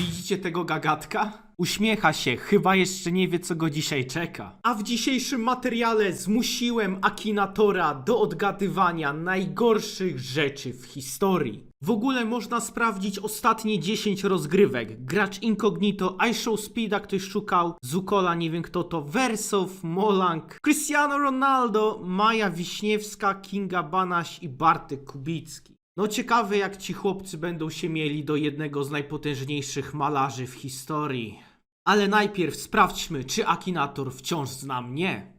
Widzicie tego gagatka? Uśmiecha się, chyba jeszcze nie wie, co go dzisiaj czeka. A w dzisiejszym materiale zmusiłem Akinatora do odgadywania najgorszych rzeczy w historii. W ogóle można sprawdzić ostatnie 10 rozgrywek. Gracz Incognito, iShow Speeda ktoś szukał, Zukola nie wiem kto to, Wersow, Molang, Cristiano Ronaldo, Maja Wiśniewska, Kinga Banaś i Bartek Kubicki. No ciekawe jak ci chłopcy będą się mieli do jednego z najpotężniejszych malarzy w historii. Ale najpierw sprawdźmy, czy Akinator wciąż zna mnie.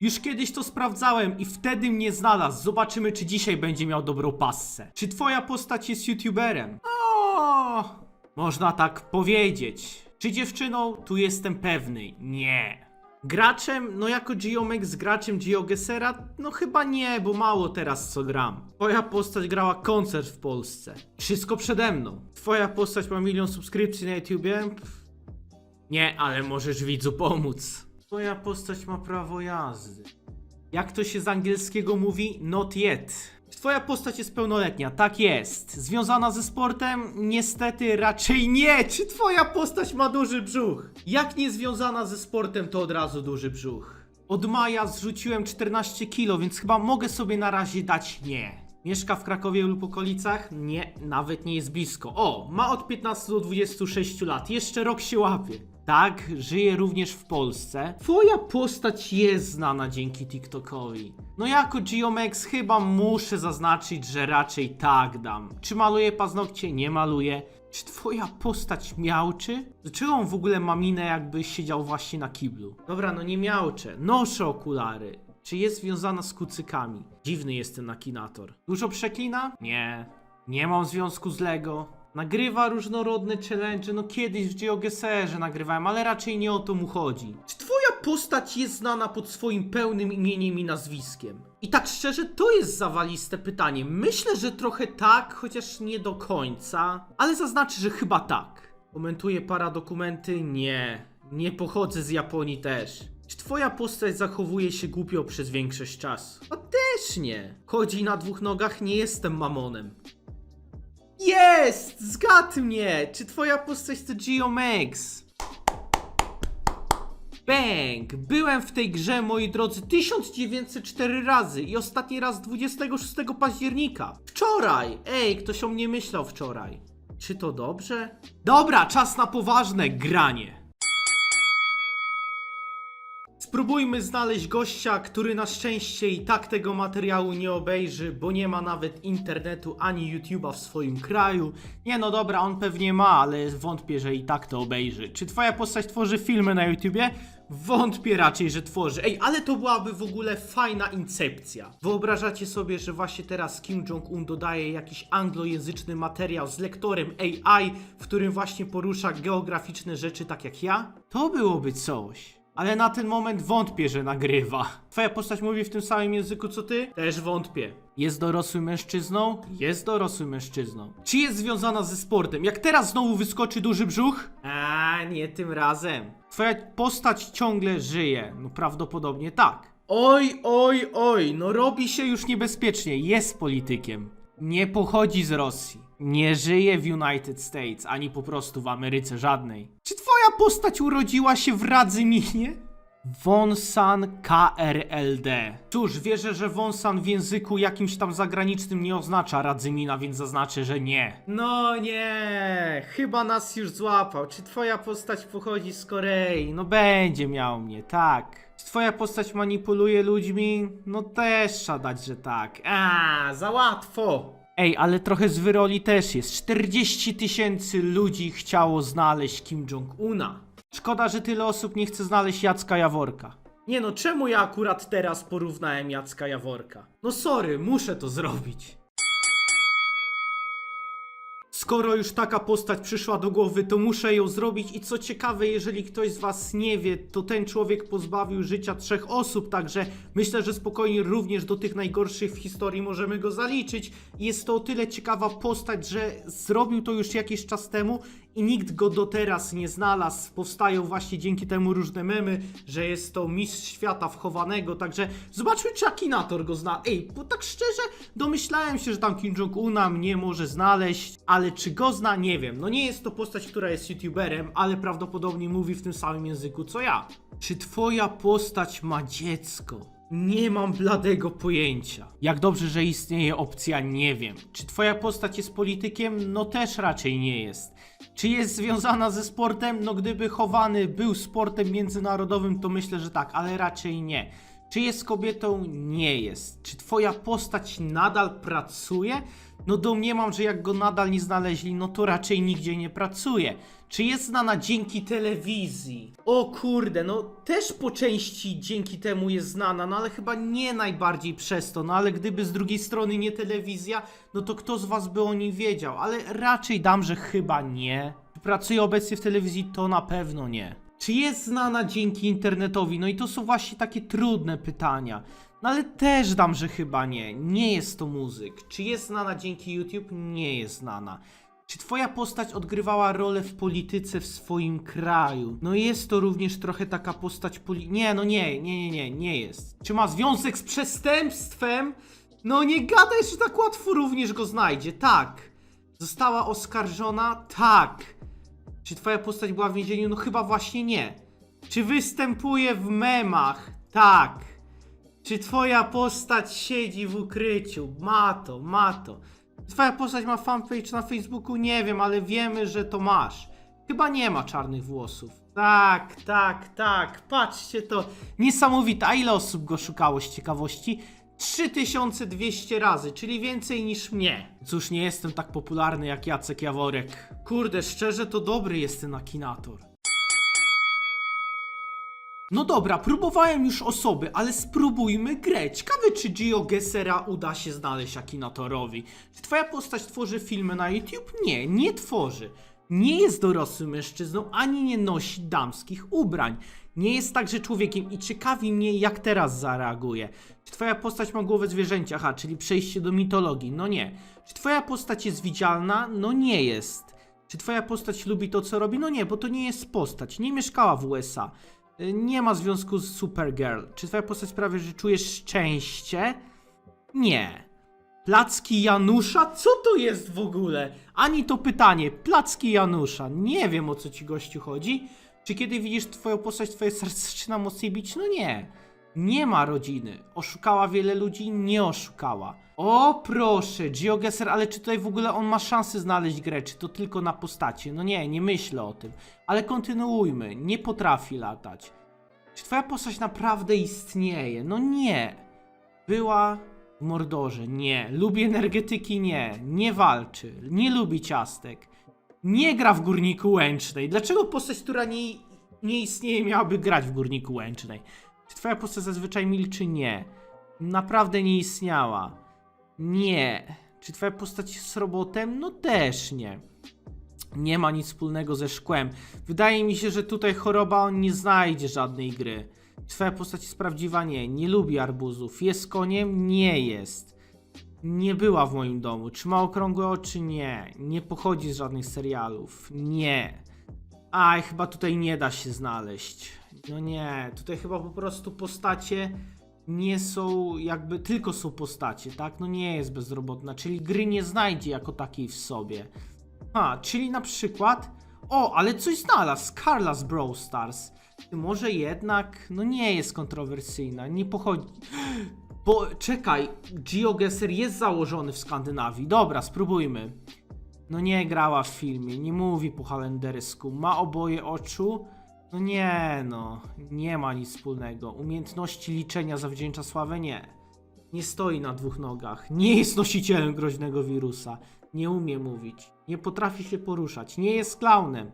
Już kiedyś to sprawdzałem i wtedy mnie znalazł. Zobaczymy, czy dzisiaj będzie miał dobrą passę. Czy twoja postać jest youtuberem? O, można tak powiedzieć. Czy dziewczyną? Tu jestem pewny. Nie. Graczem? No jako Geomek z graczem Geogesera? No chyba nie, bo mało teraz co gram. Twoja postać grała koncert w Polsce. Wszystko przede mną. Twoja postać ma milion subskrypcji na YouTubie? Pff. Nie, ale możesz widzu pomóc. Twoja postać ma prawo jazdy. Jak to się z angielskiego mówi? Not yet. Twoja postać jest pełnoletnia? Tak jest. Związana ze sportem? Niestety raczej nie. Czy twoja postać ma duży brzuch? Jak nie związana ze sportem, to od razu duży brzuch. Od maja zrzuciłem 14 kilo, więc chyba mogę sobie na razie dać nie. Mieszka w Krakowie lub okolicach? Nie, nawet nie jest blisko. O, ma od 15 do 26 lat. Jeszcze rok się łapie. Tak, żyje również w Polsce. Twoja postać jest znana dzięki TikTokowi. No jako Geomex chyba muszę zaznaczyć, że raczej tak dam. Czy maluje paznokcie? Nie maluje. Czy twoja postać miałczy? Dlaczego on w ogóle ma minę jakby siedział właśnie na kiblu? Dobra, no nie miałczę. Noszę okulary. Czy jest związana z kucykami? Dziwny jest ten akinator. Dużo przeklina? Nie. Nie mam związku z Lego. Nagrywa różnorodne challenge, no kiedyś w GeoGeserze nagrywałem, ale raczej nie o to mu chodzi. Czy postać jest znana pod swoim pełnym imieniem i nazwiskiem? I tak szczerze, to jest zawaliste pytanie. Myślę, że trochę tak, chociaż nie do końca, ale zaznaczę, że chyba tak. Komentuję paradokumenty? Nie. Nie pochodzę z Japonii też. Czy twoja postać zachowuje się głupio przez większość czasu? A też nie. Chodzi na dwóch nogach, nie jestem mamonem. Jest! Zgadł mnie! Czy twoja postać to Geomex? Bang! Byłem w tej grze, moi drodzy, 1904 razy i ostatni raz 26 października. Wczoraj! Ej, ktoś o mnie myślał wczoraj. Czy to dobrze? Dobra, czas na poważne granie. Spróbujmy znaleźć gościa, który na szczęście i tak tego materiału nie obejrzy, bo nie ma nawet internetu ani YouTube'a w swoim kraju. Nie no dobra, on pewnie ma, ale wątpię, że i tak to obejrzy. Czy twoja postać tworzy filmy na YouTubie? Wątpię raczej, że tworzy. Ej, ale to byłaby w ogóle fajna incepcja. Wyobrażacie sobie, że właśnie teraz Kim Jong-un dodaje jakiś anglojęzyczny materiał z lektorem AI, w którym właśnie porusza geograficzne rzeczy tak jak ja? To byłoby coś. Ale na ten moment wątpię, że nagrywa. Twoja postać mówi w tym samym języku co ty? Też wątpię. Jest dorosłym mężczyzną? Jest dorosłym mężczyzną. Czy jest związana ze sportem? Jak teraz znowu wyskoczy duży brzuch? A nie tym razem. Twoja postać ciągle żyje. No prawdopodobnie tak. Oj, oj, oj, no robi się już niebezpiecznie. Jest politykiem. Nie pochodzi z Rosji. Nie żyje w United States, ani po prostu w Ameryce żadnej. Czy twoja postać urodziła się w Radzyminie? Wonsan KRLD. Cóż, wierzę, że Wonsan w języku jakimś tam zagranicznym nie oznacza Radzymina, więc zaznaczę, że nie. No nie, chyba nas już złapał. Czy twoja postać pochodzi z Korei? No będzie miał mnie, tak. Czy twoja postać manipuluje ludźmi? No też trzeba dać, że tak. A, za łatwo. Ej, ale trochę z wyroli też jest. 40 tysięcy ludzi chciało znaleźć Kim Jong-una. Szkoda, że tyle osób nie chce znaleźć Jacka Jaworka. Nie no, czemu ja akurat teraz porównałem Jacka Jaworka? No sorry, muszę to zrobić. Skoro już taka postać przyszła do głowy, to muszę ją zrobić i co ciekawe, jeżeli ktoś z was nie wie, to ten człowiek pozbawił życia trzech osób, także myślę, że spokojnie również do tych najgorszych w historii możemy go zaliczyć. Jest to o tyle ciekawa postać, że zrobił to już jakiś czas temu i nikt go do teraz nie znalazł. Powstają właśnie dzięki temu różne memy, że jest to mistrz świata wchowanego, także zobaczmy czy Akinator go zna. Ej, bo tak szczerze domyślałem się, że tam Kim Jong-una mnie może znaleźć, ale czy go zna, nie wiem. No nie jest to postać, która jest youtuberem, ale prawdopodobnie mówi w tym samym języku co ja. Czy twoja postać ma dziecko? Nie mam bladego pojęcia. Jak dobrze, że istnieje opcja, nie wiem. Czy twoja postać jest politykiem? No też raczej nie jest. Czy jest związana ze sportem? No gdyby chowany był sportem międzynarodowym, to myślę, że tak, ale raczej nie. Czy jest kobietą? Nie jest. Czy twoja postać nadal pracuje? No domniemam, że jak go nadal nie znaleźli, no to raczej nigdzie nie pracuje. Czy jest znana dzięki telewizji? O kurde, no też po części dzięki temu jest znana, no ale chyba nie najbardziej przez to, no ale gdyby z drugiej strony nie telewizja, no to kto z was by o niej wiedział? Ale raczej dam, że chyba nie. Czy pracuje obecnie w telewizji? To na pewno nie. Czy jest znana dzięki internetowi? No i to są właśnie takie trudne pytania. No ale też dam, że chyba nie. Nie jest to muzyk. Czy jest znana dzięki YouTube? Nie jest znana. Czy twoja postać odgrywała rolę w polityce w swoim kraju? No jest to również trochę taka postać poli... Nie, no nie, nie, nie, nie, nie jest. Czy ma związek z przestępstwem? No nie gadaj, że tak łatwo również go znajdzie. Tak. Została oskarżona? Tak. Czy twoja postać była w więzieniu? No chyba właśnie nie. Czy występuje w memach? Tak. Czy twoja postać siedzi w ukryciu? Ma to, ma to. Twoja postać ma fanpage na Facebooku? Nie wiem, ale wiemy, że to masz. Chyba nie ma czarnych włosów. Tak, tak, tak. Patrzcie to. Niesamowite. A ile osób go szukało z ciekawości? 3200 razy, czyli więcej niż mnie. Cóż, nie jestem tak popularny jak Jacek Jaworek. Kurde, szczerze to dobry jest ten Akinator. No dobra, próbowałem już osoby, ale spróbujmy grę. Ciekawe, czy GeoGesera uda się znaleźć Akinatorowi. Czy twoja postać tworzy filmy na YouTube? Nie, nie tworzy. Nie jest dorosłym mężczyzną, ani nie nosi damskich ubrań. Nie jest także człowiekiem i ciekawi mnie, jak teraz zareaguje. Czy twoja postać ma głowę zwierzęcia? Aha, czyli przejście do mitologii? No nie. Czy twoja postać jest widzialna? No nie jest. Czy twoja postać lubi to, co robi? No nie, bo to nie jest postać. Nie mieszkała w USA. Y, Nie ma związku z Supergirl. Czy twoja postać sprawia, że czujesz szczęście? Nie. Placki Janusza? Co to jest w ogóle? Ani to pytanie. Placki Janusza. Nie wiem o co ci gościu chodzi. Czy kiedy widzisz twoją postać, twoje serce zaczyna mocniej bić? No nie. Nie ma rodziny. Oszukała wiele ludzi? Nie oszukała. O proszę, GeoGuessr, ale czy tutaj w ogóle on ma szansę znaleźć grę? Czy to tylko na postacie? No nie, nie myślę o tym. Ale kontynuujmy. Nie potrafi latać. Czy twoja postać naprawdę istnieje? No nie. Była w Mordorze? Nie. Lubi energetyki? Nie. Nie walczy. Nie lubi ciastek. Nie gra w Górniku Łęcznej. Dlaczego postać, która nie, nie istnieje, miałaby grać w Górniku Łęcznej? Czy twoja postać zazwyczaj milczy? Nie. Naprawdę nie istniała. Nie. Czy twoja postać jest robotem? No też nie. Nie ma nic wspólnego ze szkłem. Wydaje mi się, że tutaj choroba on nie znajdzie żadnej gry. Twoja postać jest prawdziwa? Nie. Nie lubi arbuzów. Jest koniem? Nie jest. Nie była w moim domu. Czy ma okrągłe oczy? Nie. Nie pochodzi z żadnych serialów. Nie. Aj, chyba tutaj nie da się znaleźć. No nie, tutaj chyba po prostu postacie nie są jakby, tylko są postacie, tak? No nie jest bezrobotna, czyli gry nie znajdzie jako takiej w sobie. A, czyli na przykład. O, ale coś znalazł. Carla z Brawl Stars. Może jednak. No nie jest kontrowersyjna. Nie pochodzi. Bo czekaj, GeoGuessr jest założony w Skandynawii. Dobra, spróbujmy. No nie grała w filmie, nie mówi po holendersku, ma oboje oczu. No nie no, nie ma nic wspólnego. Umiejętności liczenia zawdzięcza sławę? Nie. Nie stoi na dwóch nogach. Nie jest nosicielem groźnego wirusa. Nie umie mówić. Nie potrafi się poruszać. Nie jest klaunem.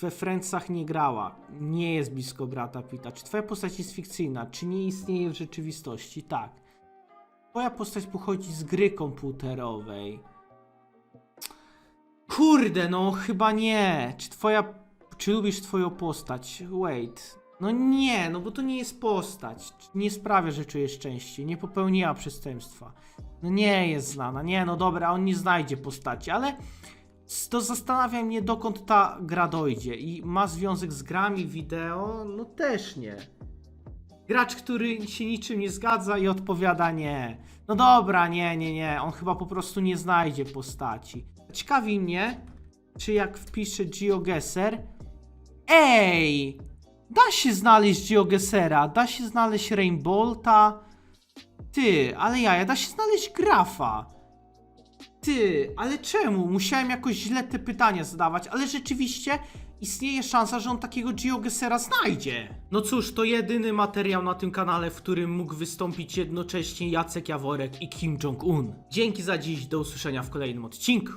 We Friendsach nie grała. Nie jest blisko brata Pita. Czy twoja postać jest fikcyjna? Czy nie istnieje w rzeczywistości? Tak. Twoja postać pochodzi z gry komputerowej. Kurde, no chyba nie. Czy twoja. Czy lubisz twoją postać? Wait. No nie, no bo to nie jest postać. Nie sprawia, że czujesz szczęście. Nie popełniła przestępstwa. No nie jest znana. Nie, no dobra, on nie znajdzie postaci, ale To zastanawia mnie, dokąd ta gra dojdzie. I ma związek z grami wideo? No też nie. Gracz, który się niczym nie zgadza i odpowiada nie. No dobra, nie, nie, nie. On chyba po prostu nie znajdzie postaci. Ciekawi mnie, czy jak wpiszę GeoGuessr. Ej! Da się znaleźć GeoGuessera, da się znaleźć Rainbolta. Ty, ale ja, da się znaleźć grafa. Ty, ale czemu? Musiałem jakoś źle te pytania zadawać, ale rzeczywiście istnieje szansa, że on takiego GeoGuessera znajdzie. No cóż, to jedyny materiał na tym kanale, w którym mógł wystąpić jednocześnie Jacek Jaworek i Kim Jong-un. Dzięki za dziś, do usłyszenia w kolejnym odcinku.